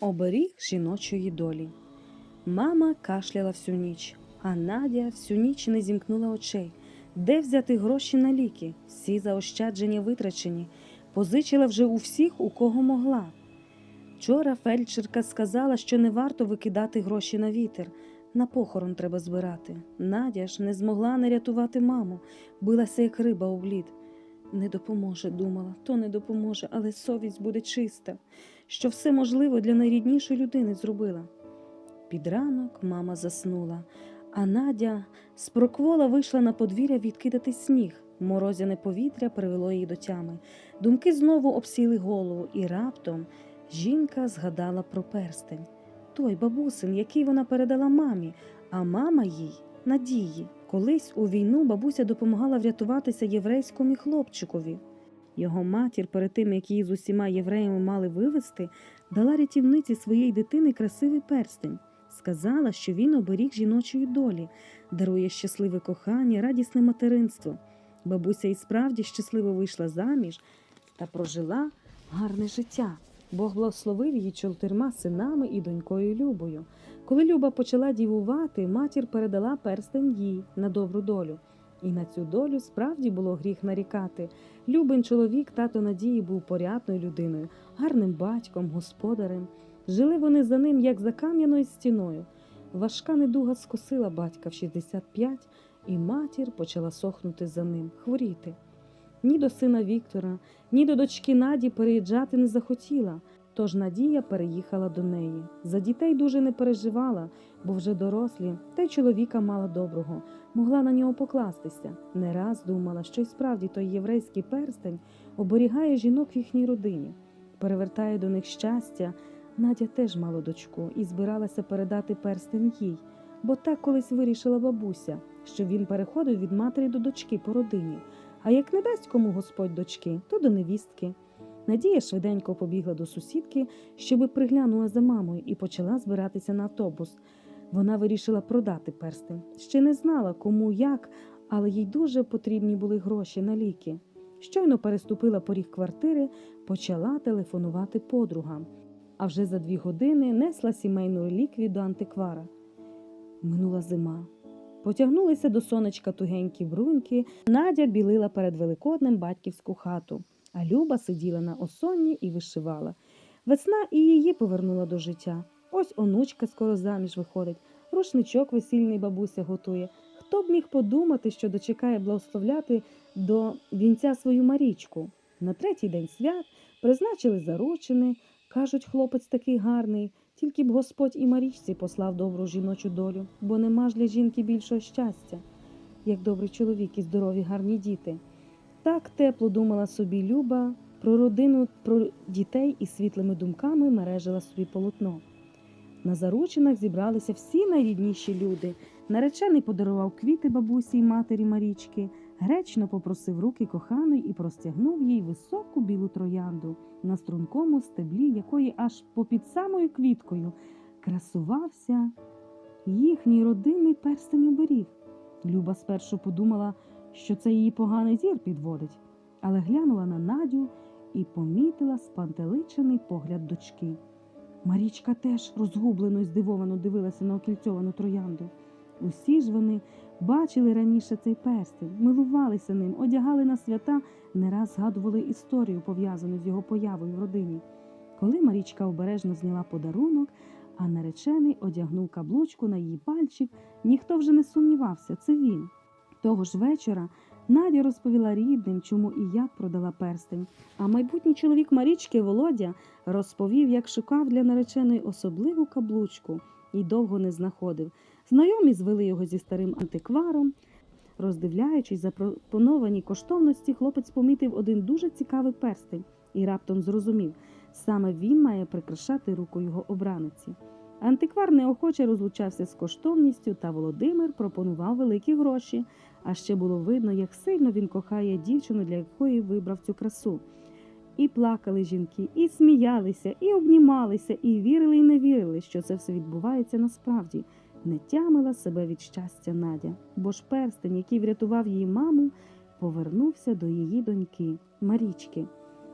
Оберіг жіночої долі. Мама кашляла всю ніч, а Надя всю ніч не зімкнула очей. Де взяти гроші на ліки? Всі заощадження витрачені. Позичила вже у всіх, у кого могла. Вчора фельдшерка сказала, що не варто викидати гроші на вітер. На похорон треба збирати. Надя ж не змогла не рятувати маму, билася як риба у блід. Не допоможе, думала, то не допоможе, але совість буде чиста, що все можливо для найріднішої людини зробила. Під ранок мама заснула, а Надя з проквола вийшла на подвір'я відкидати сніг. Морозяне повітря привело її до тями. Думки знову обсіли голову, і раптом жінка згадала про перстень. Той бабусин, який вона передала мамі, а мама їй надії. Колись у війну бабуся допомагала врятуватися єврейському хлопчикові. Його матір, перед тим як її з усіма євреями мали вивезти, дала рятівниці своєї дитини красивий перстень. Сказала, що він оберіг жіночої долі, дарує щасливе кохання, радісне материнство. Бабуся і справді щасливо вийшла заміж та прожила гарне життя. Бог благословив її чотирма синами і донькою Любою. Коли Люба почала дівувати, матір передала перстень їй на добру долю. І на цю долю справді було гріх нарікати. Любин чоловік, тато Надії, був порядною людиною, гарним батьком, господарем. Жили вони за ним, як за кам'яною стіною. Важка недуга скосила батька в 65, і матір почала сохнути за ним, хворіти. Ні до сина Віктора, ні до дочки Наді переїжджати не захотіла. Тож Надія переїхала до неї. За дітей дуже не переживала, бо вже дорослі, та й чоловіка мала доброго, могла на нього покластися. Не раз думала, що й справді той єврейський перстень оберігає жінок в їхній родині, перевертає до них щастя. Надя теж мала дочку і збиралася передати перстень їй, бо так колись вирішила бабуся, що він переходив від матері до дочки по родині. А як не дасть кому господь дочки, то до невістки. Надія швиденько побігла до сусідки, щоби приглянула за мамою і почала збиратися на автобус. Вона вирішила продати перстень. Ще не знала, кому як, але їй дуже потрібні були гроші на ліки. Щойно переступила поріг квартири, почала телефонувати подругам. А вже за дві години несла сімейну реліквію до антиквара. Минула зима. Потягнулися до сонечка тугенькі бруньки, Надя білила перед великоднем батьківську хату, а Люба сиділа на осонні і вишивала. Весна і її повернула до життя. Ось онучка скоро заміж виходить, рушничок весільний бабуся готує. Хто б міг подумати, що дочекає благословляти до вінця свою Марічку? На третій день свят призначили заручини. Кажуть, хлопець такий гарний, тільки б Господь і Марічці послав добру жіночу долю, бо нема ж для жінки більшого щастя, як добрий чоловік і здорові гарні діти. Так тепло думала собі Люба про родину, про дітей і світлими думками мережила собі полотно. На заручинах зібралися всі найрідніші люди. Наречений подарував квіти бабусі й матері Марічки, гречно попросив руки коханої і простягнув їй високу білу троянду на стрункому стеблі, якої аж попід самою квіткою красувався їхній родинний перстень оберіг. Люба спершу подумала, що це її поганий зір підводить, але глянула на Надю і помітила спантеличений погляд дочки. Марічка теж розгублено і здивовано дивилася на окільцьовану троянду. Усі ж вони бачили раніше цей перстень, милувалися ним, одягали на свята, не раз згадували історію, пов'язану з його появою в родині. Коли Марічка обережно зняла подарунок, а наречений одягнув каблучку на її пальчик, ніхто вже не сумнівався, це він. Того ж вечора Надя розповіла рідним, чому і як продала перстень. А майбутній чоловік Марічки Володя розповів, як шукав для нареченої особливу каблучку і довго не знаходив. Знайомі звели його зі старим антикваром. Роздивляючись запропоновані коштовності, хлопець помітив один дуже цікавий перстень і раптом зрозумів, саме він має прикрашати руку його обраниці. Антиквар неохоче розлучався з коштовністю, та Володимир пропонував великі гроші. А ще було видно, як сильно він кохає дівчину, для якої вибрав цю красу. І плакали жінки, і сміялися, і обнімалися, і вірили, і не вірили, що це все відбувається насправді. Не тямила себе від щастя Надя, бо ж перстень, який врятував її маму, повернувся до її доньки Марічки,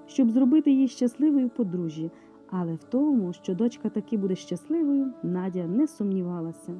щоб зробити її щасливою подружжя. Але в тому, що дочка таки буде щасливою, Надя не сумнівалася.